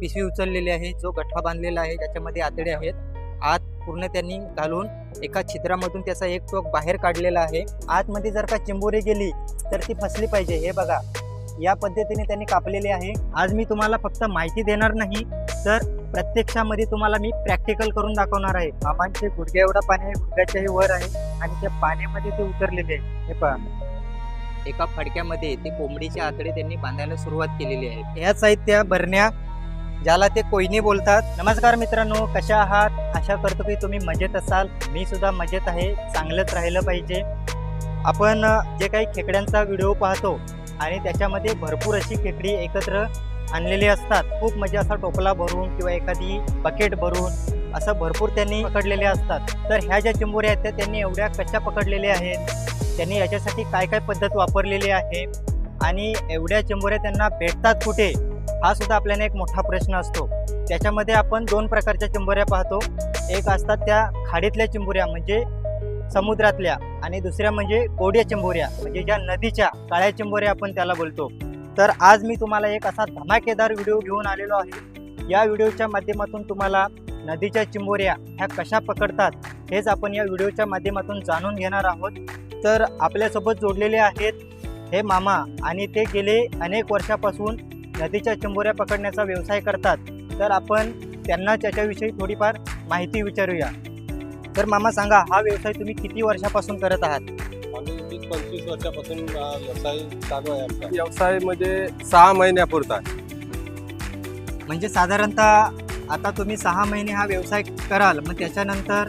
पिशवी उचललेली आहे जो गठ्ठा बांधलेला आहे ज्याच्यामध्ये आतडे आहेत. आत पूर्ण त्यांनी घालून एका छिद्रामधून त्याचा एक टोक बाहेर काढलेला आहे. आतमध्ये जर का चिंबोरी गेली तर ती फसली पाहिजे. हे बघा या पद्धतीने त्यांनी कापलेले आहे. आज मी तुम्हाला फक्त माहिती देणार नाही तर प्रत्यक्षामध्ये तुम्हाला मी प्रॅक्टिकल करून दाखवणार आहे. मामांचे गुडघ्या एवढा पाणी आहे गुडघ्याच्याही वर आहे आणि त्या पाण्यामध्ये ते उतरलेले आहे. हे पहा. एका फडक्यामध्ये ते कोंबडीचे आतडे त्यांनी बांधायला सुरुवात केलेली आहे. ह्या साहित्य बरण्या ज्याला ते कोयनी बोलतात. नमस्कार मित्रांनो कशा आहात? आशा करतो की तुम्ही मजेत असाल. मी सुद्धा मजेत आहे. चांगलंच राहिलं पाहिजे. आपण जे काही खेकड्यांचा व्हिडिओ पाहतो आणि त्याच्यामध्ये भरपूर अशी खेकडी एकत्र आणलेली असतात. खूप म्हणजे असा टोपला भरून किंवा एखादी बकेट भरून असं भरपूर त्यांनी पकडलेले असतात. तर ह्या ज्या चिंबोऱ्या आहेत त्या त्यांनी एवढ्या कशा पकडलेल्या आहेत? त्यांनी याच्यासाठी काय काय पद्धत वापरलेली आहे? आणि एवढ्या चिंबोऱ्या त्यांना भेटतात कुठे? हा सुद्धा आपल्याला एक मोठा प्रश्न असतो. त्याच्यामध्ये आपण दोन प्रकारच्या चिंबोऱ्या पाहतो. एक असतात त्या खाडीतल्या चिंबोऱ्या म्हणजे समुद्रातल्या आणि दुसऱ्या म्हणजे कोड्या चिंबोऱ्या म्हणजे ज्या नदीच्या काळ्या चिंबोऱ्या आपण त्याला बोलतो. तर आज मी तुम्हाला एक असा धमाकेदार व्हिडिओ घेऊन आलेलो आहे. या व्हिडिओच्या माध्यमातून तुम्हाला नदीच्या चिंबोऱ्या ह्या कशा पकडतात हेच आपण या व्हिडिओच्या माध्यमातून जाणून घेणार आहोत. तर आपल्यासोबत जोडलेले आहेत हे मामा आणि ते गेले अनेक वर्षापासून नदीच्या चिंबोऱ्या पकडण्याचा व्यवसाय करतात. तर आपण त्यांना त्याच्याविषयी थोडीफार माहिती विचारूया. तर मामा सांगा हा व्यवसाय तुम्ही किती वर्षापासून करत आहात? आम्ही वीस पंचवीस वर्षापासून हा व्यवसाय चालू आहे आमचा. व्यवसाय म्हणजे सहा महिन्यापुरता म्हणजे साधारणतः आता तुम्ही सहा महिने हा व्यवसाय कराल मग त्याच्यानंतर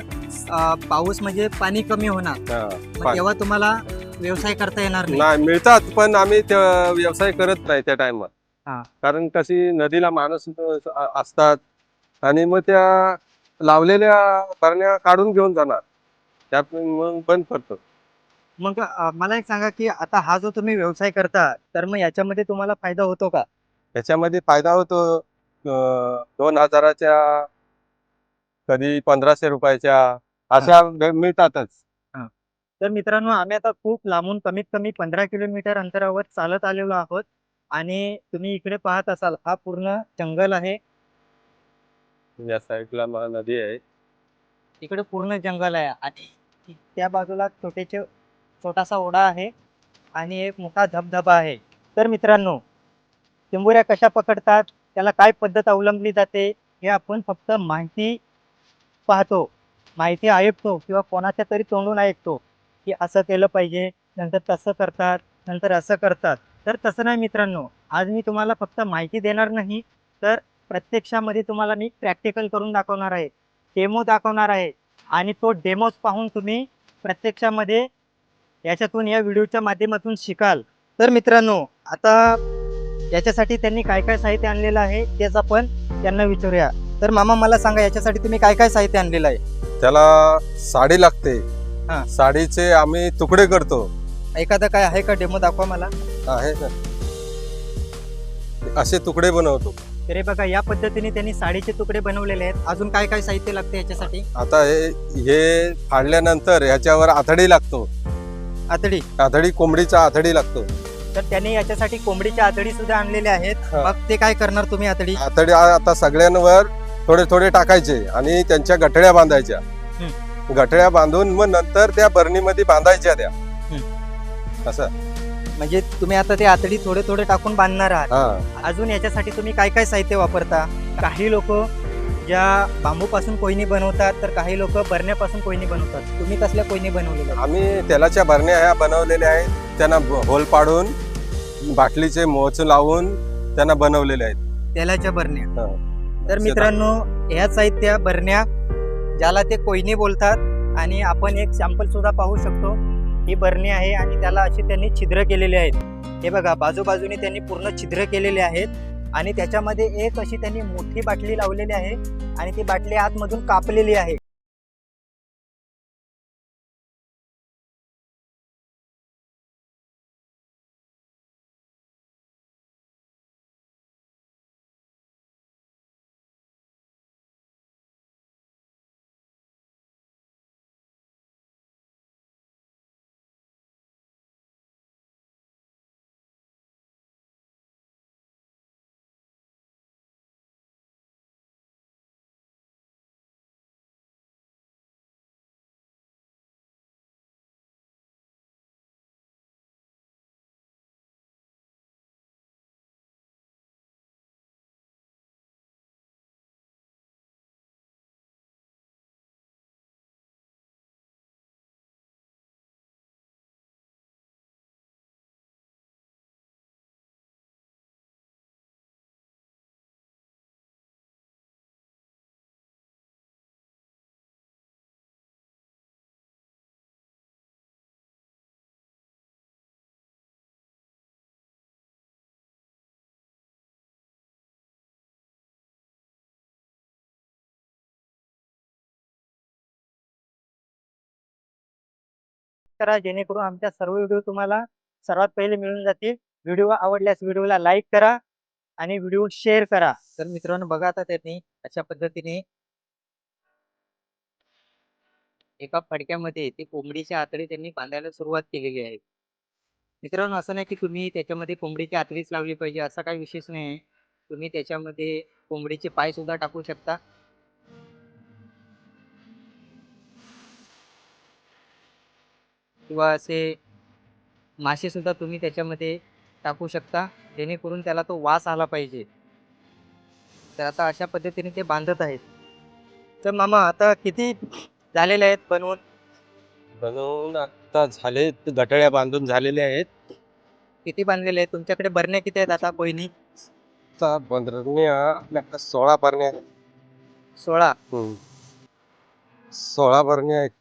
अ, पाऊस म्हणजे पाणी कमी होणार. मग. तेव्हा तुम्हाला व्यवसाय करता येणार नाही. नाही मिळतात पण आम्ही ते व्यवसाय करत नाही त्या टाइमात हा. कारण कशी नदीला माणूस अ- असतात आणि मग त्या लावलेल्या भरण्या काढून घेऊन जाणार. त्यात मग बंद करतो मग अ, मला एक सांगा की आता हा जो तुम्ही व्यवसाय करता तर मग याच्यामध्ये तुम्हाला फायदा होतो का? त्याच्यामध्ये फायदा होतो अं, दोन हजाराच्या कधी पंधराशे रुपयाच्या अशा मिळतातच. तर मित्रांनो आम्ही आता खूप लांबून कमीत कमी पंधरा किलोमीटर अंतरावर चालत आलेलो आहोत. आणि तुम्ही इकडे पाहत असाल हा पूर्ण जंगल आहे. या साईडला म- नदी आहे. इकडे पूर्ण जंगल आहे आणि त्या बाजूला छोटेचे छोटासा ओढा आहे आणि एक मोठा धबधबा आहे. तर मित्रांनो चिंबोऱ्या कशा पकडतात त्याला काय पद्धत अवलंबली जाते हे आपण फक्त माहिती पाहतो माहिती ऐकतो किंवा कोणाच्या तरी तोंडून ऐकतो की असं केलं पाहिजे नंतर तसं करतात नंतर असं करतात. तर तसं नाही मित्रांनो. आज मी तुम्हाला फक्त माहिती देणार नाही तर प्रत्यक्षामध्ये तुम्हाला मी प्रॅक्टिकल करून दाखवणार आहे. डेमो दाखवणार आहे. आणि तो डेमोज पाहून तुम्ही प्रत्यक्षामध्ये याच्यातून या व्हिडिओच्या माध्यमातून शिकाल. तर मित्रांनो आता याच्यासाठी त्यांनी काय काय साहित्य आणलेलं आहे तेच आपण त्यांना विचारूया. तर मामा मला सांगा याच्यासाठी तुम्ही काय काय साहित्य आणलेलं आहे? त्याला साडी लागते. हा. साडीचे आम्ही तुकडे करतो. एखादं काय आहे का डेमो दाखवा मला? आहे ना असे तुकडे बनवतो. तर हे बघा या पद्धतीने त्यांनी साडीचे तुकडे बनवलेले आहेत. अजून काय काय साहित्य लागते याच्यासाठी? आता हे हे फाडल्यानंतर ह्याच्यावर आथडी लागतो. आतडी आथडी कोंबडीचा आथडी लागतो. तर त्यांनी याच्यासाठी कोंबडीच्या आतडी सुद्धा आणलेल्या आहेत. हा. मग ते काय करणार तुम्ही आतडी आथडी आ- आता सगळ्यांवर थोडे थोडे टाकायचे आणि त्यांच्या गठड्या बांधायच्या. गठड्या बांधून मग नंतर त्या बरणीमध्ये बांधायच्या त्या. असं. म्हणजे तुम्ही आता ते आतडी थोडे थोडे टाकून बांधणार आहात. हा. अजून याच्यासाठी तुम्ही काय काय साहित्य वापरता? काही लोक ज्या बांबूपासून कोयनी बनवतात तर काही लोक बरण्यापासून कोयनी बनवतात. तुम्ही कसल्या कोयनी बनवलेल्या आहेत? आम्ही तेलाच्या भरण्या ह्या बनवलेल्या आहेत. त्यांना ब- होल पाडून बाटलीचे मोच लावून त्यांना बनवलेले आहेत. तेलाच्या बरण्या. हा. तर मित्रांनो ह्या साहित्य बरण्या ज्याला ते कोयनी बोलतात आणि आपण एक सॅम्पल सुद्धा पाहू शकतो. ही बरणी आहे आणि त्याला अशी त्यांनी छिद्र केलेले आहेत. हे बघा बाजूबाजूने त्यांनी पूर्ण छिद्र केलेले आहेत आणि त्याच्यामध्ये एक अशी त्यांनी मोठी बाटली लावलेली आहे आणि ती बाटली आतमधून कापलेली आहे. करा जेणेकरून आमच्या सर्व व्हिडिओ तुम्हाला सर्वात पहिले मिळून जातील. व्हिडिओ आवडल्यास व्हिडिओला लाईक करा आणि व्हिडिओ शेअर करा. तर मित्रांनो बघा आता त्यांनी अशा पद्धतीने एका फडक्यामध्ये ते कोंबडीच्या आतडी त्यांनी बांधायला सुरुवात केलेली आहे. मित्रांनो असं नाही की तुम्ही त्याच्यामध्ये कोंबडीची आतडीच लावली पाहिजे असा काही विशेष नाही. तुम्ही त्याच्यामध्ये कोंबडीचे पाय सुद्धा टाकू शकता. किंवा असे मासे सुद्धा तुम्ही त्याच्यामध्ये टाकू शकता जेणेकरून त्याला तो वास आला पाहिजे. तर आता अशा पद्धतीने ते बांधत आहेत. तर मामा आता किती झालेले आहेत बनवून? बनवून आता झाले गटळ्या बांधून झालेले आहेत. किती बांधलेले आहेत? तुमच्याकडे बरण्या किती आहेत आता बहिणी? आपल्याकडे सोळा बरण्या आहेत. सोळा. सोळा बरण्या आहेत.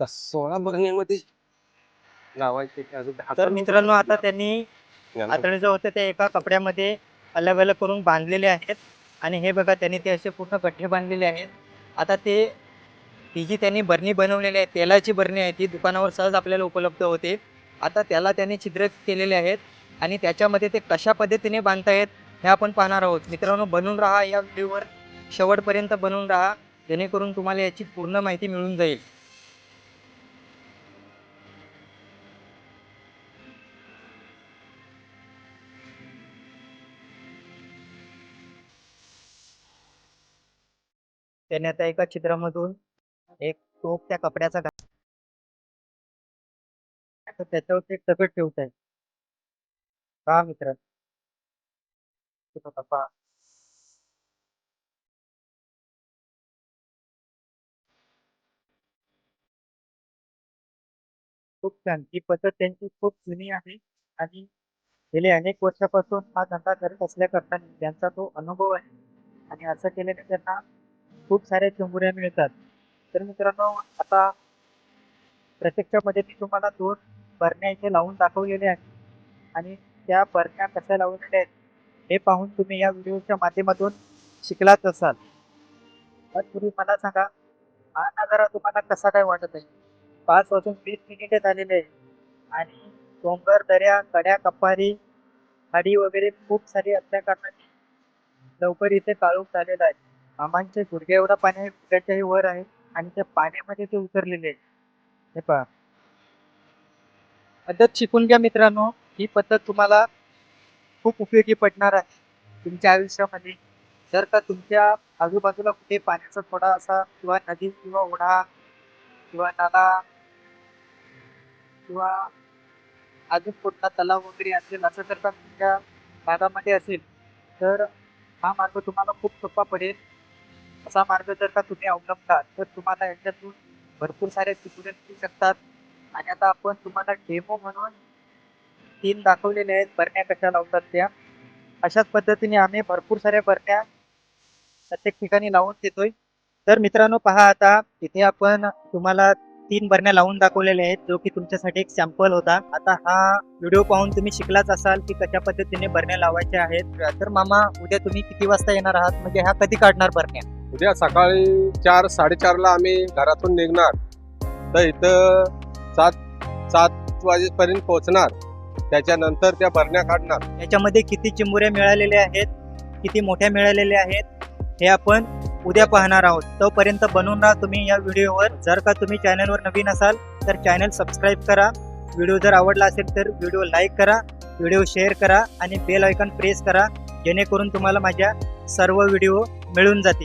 त्या सोळा बरण्यामध्ये लावायचे ते अजून तर मित्रांनो आता त्यांनी यांना- आतडे जो होते ते एका कपड्यामध्ये अलग अलग करून बांधलेले आहेत. आणि हे बघा त्यांनी ते असे पूर्ण गठ्ठे बांधलेले आहेत. आता ते ती जी त्यांनी बरणी बनवलेली आहे तेलाची बरणी आहे ती दुकानावर सहज आपल्याला उपलब्ध होते. आता त्याला त्यांनी छिद्र केलेले आहेत. आणि त्याच्यामध्ये ते कशा पद्धतीने बांधतायत हे आपण पाहणार आहोत. मित्रांनो बनून राहा या व्हिडिओवर. शेवटपर्यंत बनून राहा. जेणेकरून तुम्हाला याची पूर्ण माहिती मिळून जाईल. त्याने आता एका छिद्रामधून एक टोप त्या कपड्याचा त्याच्यावरती एक त्याच्यावर ते दगड ठेवत आहे का मित्र तो खूप छान. ही पद्धत त्यांची खूप जुनी आहे आणि गेले अनेक वर्षापासून हा धंदा करत असल्या करताना त्यांचा तो अनुभव आहे. आणि असं केल्याने त्यांना खूप साऱ्या चिमुऱ्या मिळतात. तर मित्रांनो आता प्रत्यक्षामध्ये मी तुम्हाला दोन बरण्या इथे लावून दाखवलेले आहेत. आणि त्या बरण्या कशा लावलेल्या आहेत हे पाहून तुम्ही या व्हिडिओच्या माध्यमातून शिकलाच असाल. पण तुम्ही मला सांगा हा नजारा तुम्हाला कसा काय वाटत आहे? पाच वाजून वीस मिनिटे झालेले आहे आणि डोंगर दऱ्या कड्या कपारी खाडी वगैरे खूप सारी असल्या कारणाने लवकर इथे काळोख झालेला आहे. मामांच्या गुडघ्या एवढा पाणी गुडघ्याच्याही वर आहे आणि त्या पाण्यामध्ये ते उतरलेले आहे हे पहा. पद्धत शिकून घ्या मित्रांनो. ही पद्धत तुम्हाला खूप उपयोगी पडणार आहे. तुमच्या आयुष्यामध्ये. जर का तुमच्या आजूबाजूला कुठे पाण्याचा थोडा असा किंवा नदी किंवा ओढा किंवा नाला किंवा अजून कुठला तलाव वगैरे असेल असं जर का तुमच्या भागामध्ये असेल तर हा मार्ग तुम्हाला खूप सोपा पडेल. असा मार्ग जर का तुम्ही अवलंबला तर तुम्हाला याच्यातून भरपूर सारे चिमुरे मिळू शकतात. आणि आता आपण तुम्हाला डेमो म्हणून तीन दाखवलेले आहेत. बरण्या कशा लावतात त्या? अशाच पद्धतीने आम्ही भरपूर साऱ्या बरण्या प्रत्येक ठिकाणी लावून देतोय. तर मित्रांनो पहा आता इथे आपण तुम्हाला तीन बरण्या लावून दाखवलेल्या आहेत जो की तुमच्यासाठी एक सॅम्पल होता. आता हा व्हिडिओ पाहून तुम्ही शिकलाच असाल की कशा पद्धतीने बरण्या लावायच्या आहेत. तर मामा उद्या तुम्ही किती वाजता येणार आहात? म्हणजे ह्या कधी काढणार बरण्या? उद्या सकाळी चार साडेचारला आम्ही घरातून निघणार. तर इथं सात सात वाजेपर्यंत पोहोचणार. त्याच्यानंतर त्या भरण्या काढणार. याच्यामध्ये किती चिंबुऱ्या मिळालेल्या आहेत किती मोठ्या मिळालेल्या आहेत हे आपण उद्या पाहणार आहोत. तोपर्यंत बनवून राहा तुम्ही या व्हिडिओवर. जर का तुम्ही चॅनलवर नवीन असाल तर चॅनल सबस्क्राईब करा. व्हिडिओ जर आवडला असेल तर व्हिडिओ लाईक करा व्हिडिओ शेअर करा आणि बेल आयकॉन प्रेस करा. जेणेकरून तुम्हाला माझ्या सर्व व्हिडिओ मिळून जातील.